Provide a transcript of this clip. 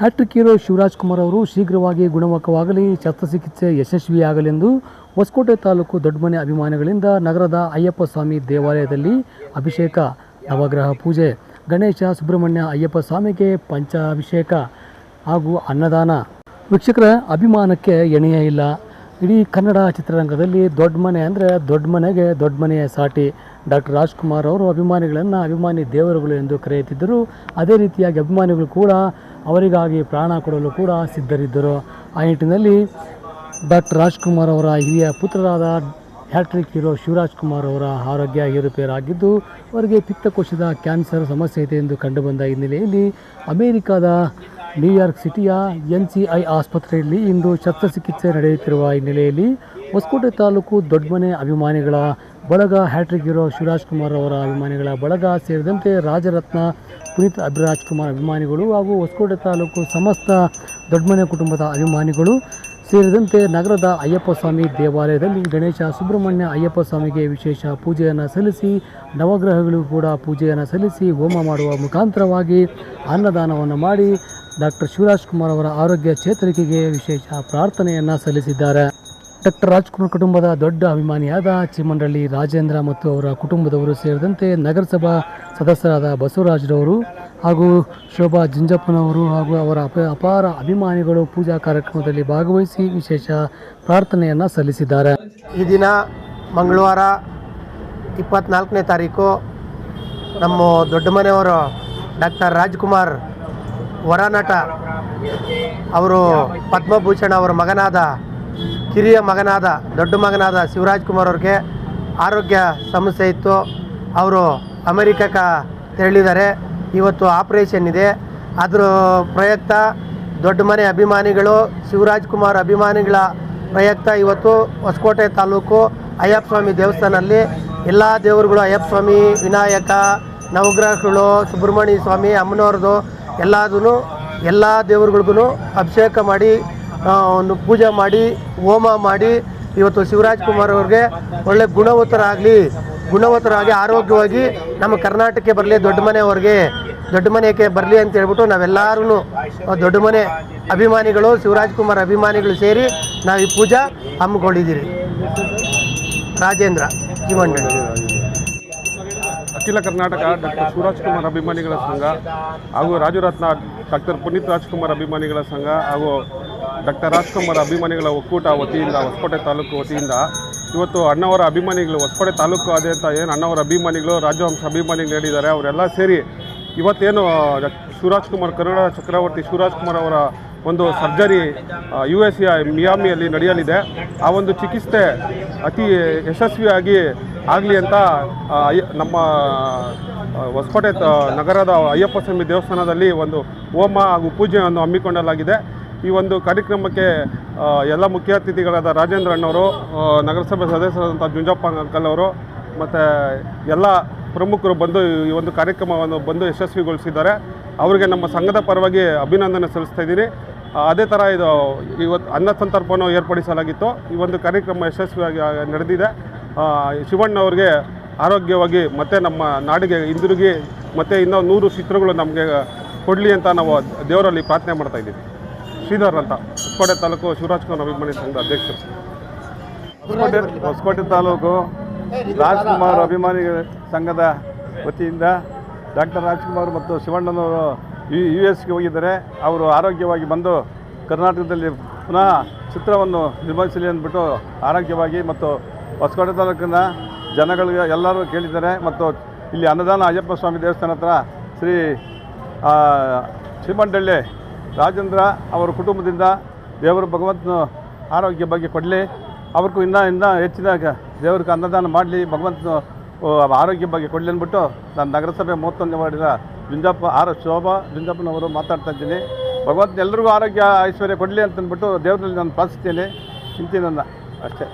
Hat trick hero Shivaraj Kumar ಅವರು ಶೀಘ್ರವಾಗಿ ಗುಣಮುಖವಾಗಲಿ, ಶಸ್ತ್ರಚಿಕಿತ್ಸೆ ಯಶಸ್ವಿಯಾಗಲೆಂದು ಹೊಸಕೋಟೆ ತಾಲೂಕು ದೊಡ್ಡಮನೆ ಅಭಿಮಾನಿಗಳಿಂದ ನಗರದ ಅಯ್ಯಪ್ಪ ಸ್ವಾಮಿ ದೇವಾಲಯದಲ್ಲಿ ಅಭಿಷೇಕ, ನವಗ್ರಹ ಪೂಜೆ, ಗಣೇಶ ಸುಬ್ರಹ್ಮಣ್ಯ ಅಯ್ಯಪ್ಪ ಸ್ವಾಮಿಗೆ ಪಂಚಾಭಿಷೇಕ ಹಾಗೂ ಅನ್ನದಾನ. ವೀಕ್ಷಕರ, ಅಭಿಮಾನಕ್ಕೆ ಎಣೆಯೇ ಇಲ್ಲ. ಇಡೀ ಕನ್ನಡ ಚಿತ್ರರಂಗದಲ್ಲಿ ದೊಡ್ಡ ಮನೆ ಅಂದರೆ ದೊಡ್ಡ ಮನೆಗೆ ದೊಡ್ಡ ಮನೆಯ ಸಾಟಿ. ಡಾಕ್ಟರ್ ರಾಜ್ಕುಮಾರ್ ಅವರು ಅಭಿಮಾನಿಗಳನ್ನು ಅಭಿಮಾನಿ ದೇವರುಗಳು ಎಂದು ಕರೆಯುತ್ತಿದ್ದರು. ಅದೇ ರೀತಿಯಾಗಿ ಅಭಿಮಾನಿಗಳು ಕೂಡ ಅವರಿಗಾಗಿ ಪ್ರಾಣ ಕೊಡಲು ಕೂಡ ಸಿದ್ಧರಿದ್ದರು. ಆ ನಿಟ್ಟಿನಲ್ಲಿ ಡಾಕ್ಟರ್ ರಾಜ್ಕುಮಾರ್ ಅವರ ಹಿರಿಯ ಪುತ್ರರಾದ ಹ್ಯಾಟ್ರಿಕ್ ಹೀರೋ ಶಿವರಾಜ್ ಕುಮಾರ್ ಅವರ ಆರೋಗ್ಯ ಏರುಪೇರಾಗಿದ್ದು, ಅವರಿಗೆ ಪಿತ್ತಕೋಶದ ಕ್ಯಾನ್ಸರ್ ಸಮಸ್ಯೆ ಇದೆ ಎಂದು ಕಂಡುಬಂದ ಹಿನ್ನೆಲೆಯಲ್ಲಿ ಅಮೆರಿಕದ ನ್ಯೂಯಾರ್ಕ್ ಸಿಟಿಯ ಎನ್ ಸಿ ಐ ಆಸ್ಪತ್ರೆಯಲ್ಲಿ ಇಂದು ಶಸ್ತ್ರಚಿಕಿತ್ಸೆ ನಡೆಯುತ್ತಿರುವ ಹಿನ್ನೆಲೆಯಲ್ಲಿ ಹೊಸಕೋಟೆ ತಾಲೂಕು ದೊಡ್ಡಮನೆ ಅಭಿಮಾನಿಗಳ ಬಳಗ ಹ್ಯಾಟ್ರಿಕ್ ಹೀರೋ ಶಿವರಾಜ್ ಕುಮಾರ್ ಅವರ ಅಭಿಮಾನಿಗಳ ಬಳಗ ಸೇರಿದಂತೆ ರಾಜರತ್ನ ಪುನೀತ್ ಅಭಿರಾಜ್ ಕುಮಾರ್ ಅಭಿಮಾನಿಗಳು ಹಾಗೂ ಹೊಸಕೋಟೆ ತಾಲೂಕು ಸಮಸ್ತ ದೊಡ್ಡಮನೆ ಕುಟುಂಬದ ಅಭಿಮಾನಿಗಳು ಸೇರಿದಂತೆ ನಗರದ ಅಯ್ಯಪ್ಪ ಸ್ವಾಮಿ ದೇವಾಲಯದಲ್ಲಿ ಗಣೇಶ ಸುಬ್ರಹ್ಮಣ್ಯ ಅಯ್ಯಪ್ಪ ಸ್ವಾಮಿಗೆ ವಿಶೇಷ ಪೂಜೆಯನ್ನು ಸಲ್ಲಿಸಿ, ನವಗ್ರಹಗಳು ಕೂಡ ಪೂಜೆಯನ್ನು ಸಲ್ಲಿಸಿ, ಹೋಮ ಮಾಡುವ ಮುಖಾಂತರವಾಗಿ ಅನ್ನದಾನವನ್ನು ಮಾಡಿ ಡಾಕ್ಟರ್ ಶಿವರಾಜ್ ಕುಮಾರ್ ಅವರ ಆರೋಗ್ಯ ಚೇತರಿಕೆಗೆ ವಿಶೇಷ ಪ್ರಾರ್ಥನೆಯನ್ನು ಸಲ್ಲಿಸಿದ್ದಾರೆ. ಡಾಕ್ಟರ್ ರಾಜ್ಕುಮಾರ್ ಕುಟುಂಬದ ದೊಡ್ಡ ಅಭಿಮಾನಿಯಾದ ಚಿಮ್ಮಂಡಳ್ಳಿ ರಾಜೇಂದ್ರ ಮತ್ತು ಅವರ ಕುಟುಂಬದವರು ಸೇರಿದಂತೆ ನಗರಸಭಾ ಸದಸ್ಯರಾದ ಬಸವರಾಜ್ರವರು ಹಾಗೂ ಶೋಭಾ ಜಿಂಜಪ್ಪನವರು ಹಾಗೂ ಅವರ ಅಪ ಅಪಾರ ಅಭಿಮಾನಿಗಳು ಪೂಜಾ ಕಾರ್ಯಕ್ರಮದಲ್ಲಿ ಭಾಗವಹಿಸಿ ವಿಶೇಷ ಪ್ರಾರ್ಥನೆಯನ್ನು ಸಲ್ಲಿಸಿದ್ದಾರೆ. ಈ ದಿನ ಮಂಗಳವಾರ ಇಪ್ಪತ್ನಾಲ್ಕನೇ ತಾರೀಕು ನಮ್ಮ ದೊಡ್ಡ ಮನೆಯವರು ಡಾಕ್ಟರ್ ರಾಜ್ಕುಮಾರ್ ವರನಟ ಅವರು ಪದ್ಮಭೂಷಣ ಅವರ ಮಗನಾದ, ಕಿರಿಯ ಮಗನಾದ, ದೊಡ್ಡ ಮಗನಾದ ಶಿವರಾಜ್ ಕುಮಾರ್ ಅವ್ರಿಗೆ ಆರೋಗ್ಯ ಸಮಸ್ಯೆ ಇತ್ತು. ಅವರು ಅಮೆರಿಕಕ್ಕೆ ತೆರಳಿದ್ದಾರೆ. ಇವತ್ತು ಆಪ್ರೇಷನ್ ಇದೆ. ಅದರ ಪ್ರಯುಕ್ತ ದೊಡ್ಡ ಮನೆ ಅಭಿಮಾನಿಗಳು, ಶಿವರಾಜ್ ಕುಮಾರ್ ಅಭಿಮಾನಿಗಳ ಪ್ರಯುಕ್ತ ಇವತ್ತು ಹೊಸಕೋಟೆ ತಾಲೂಕು ಅಯ್ಯಪ್ಪ ಸ್ವಾಮಿ ದೇವಸ್ಥಾನದಲ್ಲಿ ಎಲ್ಲ ದೇವರುಗಳು ಅಯ್ಯಪ್ಪ ಸ್ವಾಮಿ ವಿನಾಯಕ, ನವಗ್ರಹಗಳು, ಸುಬ್ರಹ್ಮಣ್ಯ ಸ್ವಾಮಿ, ಅಮ್ಮನವ್ರದ್ದು ಎಲ್ಲದೂ ಎಲ್ಲ ದೇವರುಗಳಿಗೂ ಅಭಿಷೇಕ ಮಾಡಿ ಒಂದು ಪೂಜೆ ಮಾಡಿ, ಹೋಮ ಮಾಡಿ ಇವತ್ತು ಶಿವರಾಜ್ ಕುಮಾರ್ ಅವ್ರಿಗೆ ಒಳ್ಳೆ ಗುಣವಂತರಾಗಲಿ. ಗುಣವಂತರಾಗಿ, ಆರೋಗ್ಯವಾಗಿ ನಮ್ಮ ಕರ್ನಾಟಕಕ್ಕೆ ಬರಲಿ, ದೊಡ್ಡ ಮನೆಯವ್ರಿಗೆ ದೊಡ್ಡ ಮನೆಗೆ ಬರಲಿ ಅಂತ ಹೇಳ್ಬಿಟ್ಟು ನಾವೆಲ್ಲರೂ ದೊಡ್ಡ ಮನೆ ಅಭಿಮಾನಿಗಳು, ಶಿವರಾಜ್ ಕುಮಾರ್ ಅಭಿಮಾನಿಗಳು ಸೇರಿ ನಾವು ಈ ಪೂಜಾ ಹಮ್ಮಿಕೊಂಡಿದ್ದೀರಿ. ರಾಜೇಂದ್ರ ಜೀವಂಡಳ್ಳಿ ಅಖಿಲ ಕರ್ನಾಟಕ ಡಾಕ್ಟರ್ ಶಿವರಾಜ್ ಕುಮಾರ್ ಅಭಿಮಾನಿಗಳ ಸಂಘ ಹಾಗೂ ರಾಜರತ್ನ ಡಾಕ್ಟರ್ ಪುನೀತ್ ರಾಜ್ಕುಮಾರ್ ಅಭಿಮಾನಿಗಳ ಸಂಘ ಹಾಗೂ ಡಾಕ್ಟರ್ ರಾಜ್ಕುಮಾರ್ ಅಭಿಮಾನಿಗಳ ಒಕ್ಕೂಟ ವತಿಯಿಂದ ಹೊಸಕೋಟೆ ತಾಲೂಕು ವತಿಯಿಂದ. ಇವತ್ತು ಅಣ್ಣವರ ಅಭಿಮಾನಿಗಳು, ಹೊಸಕೋಟೆ ತಾಲೂಕು ಆದ್ಯಂತ ಏನು ಅಣ್ಣವರ ಅಭಿಮಾನಿಗಳು ರಾಜವಂಶ ಅಭಿಮಾನಿಗಳು ಹೇಳಿದ್ದಾರೆ. ಅವರೆಲ್ಲ ಸೇರಿ ಇವತ್ತೇನು ಶಿವರಾಜ್ಕುಮಾರ್ ಶಿವರಾಜ್ ಕುಮಾರ್, ಕನ್ನಡ ಚಕ್ರವರ್ತಿ ಶಿವರಾಜ್ ಕುಮಾರ್ ಅವರ ಒಂದು ಸರ್ಜರಿ ಯು ಎಸ್ ಎ ಮಿಯಾಮಿಯಲ್ಲಿ ನಡೆಯಲಿದೆ. ಆ ಒಂದು ಚಿಕಿತ್ಸೆ ಅತಿ ಯಶಸ್ವಿಯಾಗಿ ಆಗಲಿ ಅಂತ ನಮ್ಮ ಹೊಸಕೋಟೆ ನಗರದ ಅಯ್ಯಪ್ಪ ಸ್ವಾಮಿ ದೇವಸ್ಥಾನದಲ್ಲಿ ಒಂದು ಹೋಮ ಹಾಗೂ ಪೂಜೆಯನ್ನು ಹಮ್ಮಿಕೊಳ್ಳಲಾಗಿದೆ. ಈ ಒಂದು ಕಾರ್ಯಕ್ರಮಕ್ಕೆ ಎಲ್ಲ ಮುಖ್ಯ ಅತಿಥಿಗಳಾದ ರಾಜೇಂದ್ರ ಅಣ್ಣವರು ನಗರಸಭೆ ಸದಸ್ಯರಾದಂಥ ಜುಂಜಪ್ಪ ಅಂಕಲ್ ಅವರು, ಮತ್ತು ಎಲ್ಲ ಪ್ರಮುಖರು ಬಂದು ಈ ಒಂದು ಕಾರ್ಯಕ್ರಮವನ್ನು ಬಂದು ಯಶಸ್ವಿಗೊಳಿಸಿದ್ದಾರೆ. ಅವರಿಗೆ ನಮ್ಮ ಸಂಘದ ಪರವಾಗಿ ಅಭಿನಂದನೆ ಸಲ್ಲಿಸ್ತಾ ಇದ್ದೀನಿ. ಅದೇ ಥರ ಇದು ಇವತ್ತು ಅನ್ನ ಸಂತರ್ಪವನ್ನು ಏರ್ಪಡಿಸಲಾಗಿತ್ತು. ಈ ಒಂದು ಕಾರ್ಯಕ್ರಮ ಯಶಸ್ವಿಯಾಗಿ ನಡೆದಿದೆ. ಶಿವಣ್ಣವ್ರಿಗೆ ಆರೋಗ್ಯವಾಗಿ ಮತ್ತೆ ನಮ್ಮ ನಾಡಿಗೆ ಹಿಂದಿರುಗಿ ಮತ್ತು ಇನ್ನೂ ನೂರು ಚಿತ್ರಗಳು ನಮಗೆ ಕೊಡಲಿ ಅಂತ ನಾವು ದೇವರಲ್ಲಿ ಪ್ರಾರ್ಥನೆ ಮಾಡ್ತಾ ಇದ್ದೀವಿ. ಶ್ರೀಧರ್ ಅಂತ. ಹೊಸಕೋಟೆ ತಾಲೂಕು ಶಿವರಾಜ್ಕುಮಾರ್ ಅಭಿಮಾನಿ ಸಂಘದ ಅಧ್ಯಕ್ಷರು. ಹೊಸಕೋಟೆ ಹೊಸಕೋಟೆ ತಾಲೂಕು ರಾಜ್ಕುಮಾರ್ ಅಭಿಮಾನಿ ಸಂಘದ ವತಿಯಿಂದ ಡಾಕ್ಟರ್ ರಾಜ್ಕುಮಾರ್ ಮತ್ತು ಶಿವಣ್ಣನವರು ಯು ಯು ಎಸ್ಗೆ ಹೋಗಿದ್ದಾರೆ. ಅವರು ಆರೋಗ್ಯವಾಗಿ ಬಂದು ಕರ್ನಾಟಕದಲ್ಲಿ ಪುನಃ ಚಿತ್ರವನ್ನು ನಿರ್ವಹಿಸಲಿ ಅಂದ್ಬಿಟ್ಟು ಆರೋಗ್ಯವಾಗಿ ಮತ್ತು ಹೊಸಕೋಟೆ ತಾಲೂಕಿನ ಜನಗಳಿಗೆ ಎಲ್ಲರೂ ಕೇಳಿದ್ದಾರೆ. ಮತ್ತು ಇಲ್ಲಿ ಅನ್ನದಾನ ಅಯ್ಯಪ್ಪ ಸ್ವಾಮಿ ದೇವಸ್ಥಾನ ಹತ್ರ ಶ್ರೀ ಶ್ರೀಮಂಡಳ್ಳಿ ರಾಜೇಂದ್ರ ಅವರ ಕುಟುಂಬದಿಂದ ದೇವರು ಭಗವಂತನ ಆರೋಗ್ಯ ಬಗ್ಗೆ ಕೊಡಲಿ. ಅವ್ರಿಗೂ ಇನ್ನೂ ಇನ್ನೂ ಹೆಚ್ಚಿನ ದೇವ್ರಿಗೆ ಅನ್ನದಾನ ಮಾಡಲಿ, ಭಗವಂತನ ಆರೋಗ್ಯ ಬಗ್ಗೆ ಕೊಡಲಿ ಅಂದ್ಬಿಟ್ಟು ನಾನು ನಗರಸಭೆ ಮೂವತ್ತೊಂದನೇ ವಾರ್ಡಿನ ಜುಂಜಪ್ಪ, ಆರ್ ಶೋಭಾ ಜುಂಜಪ್ಪನವರು ಮಾತಾಡ್ತಾ ಇದ್ದೀನಿ. ಭಗವಂತನ ಎಲ್ರಿಗೂ ಆರೋಗ್ಯ ಐಶ್ವರ್ಯ ಕೊಡಲಿ ಅಂತಂದ್ಬಿಟ್ಟು ದೇವರಲ್ಲಿ ನಾನು ಪ್ರಾರ್ಥಿಸ್ತೇನೆ. ಚಿಂತೆ ನನ್ನ, ಅಷ್ಟೇ.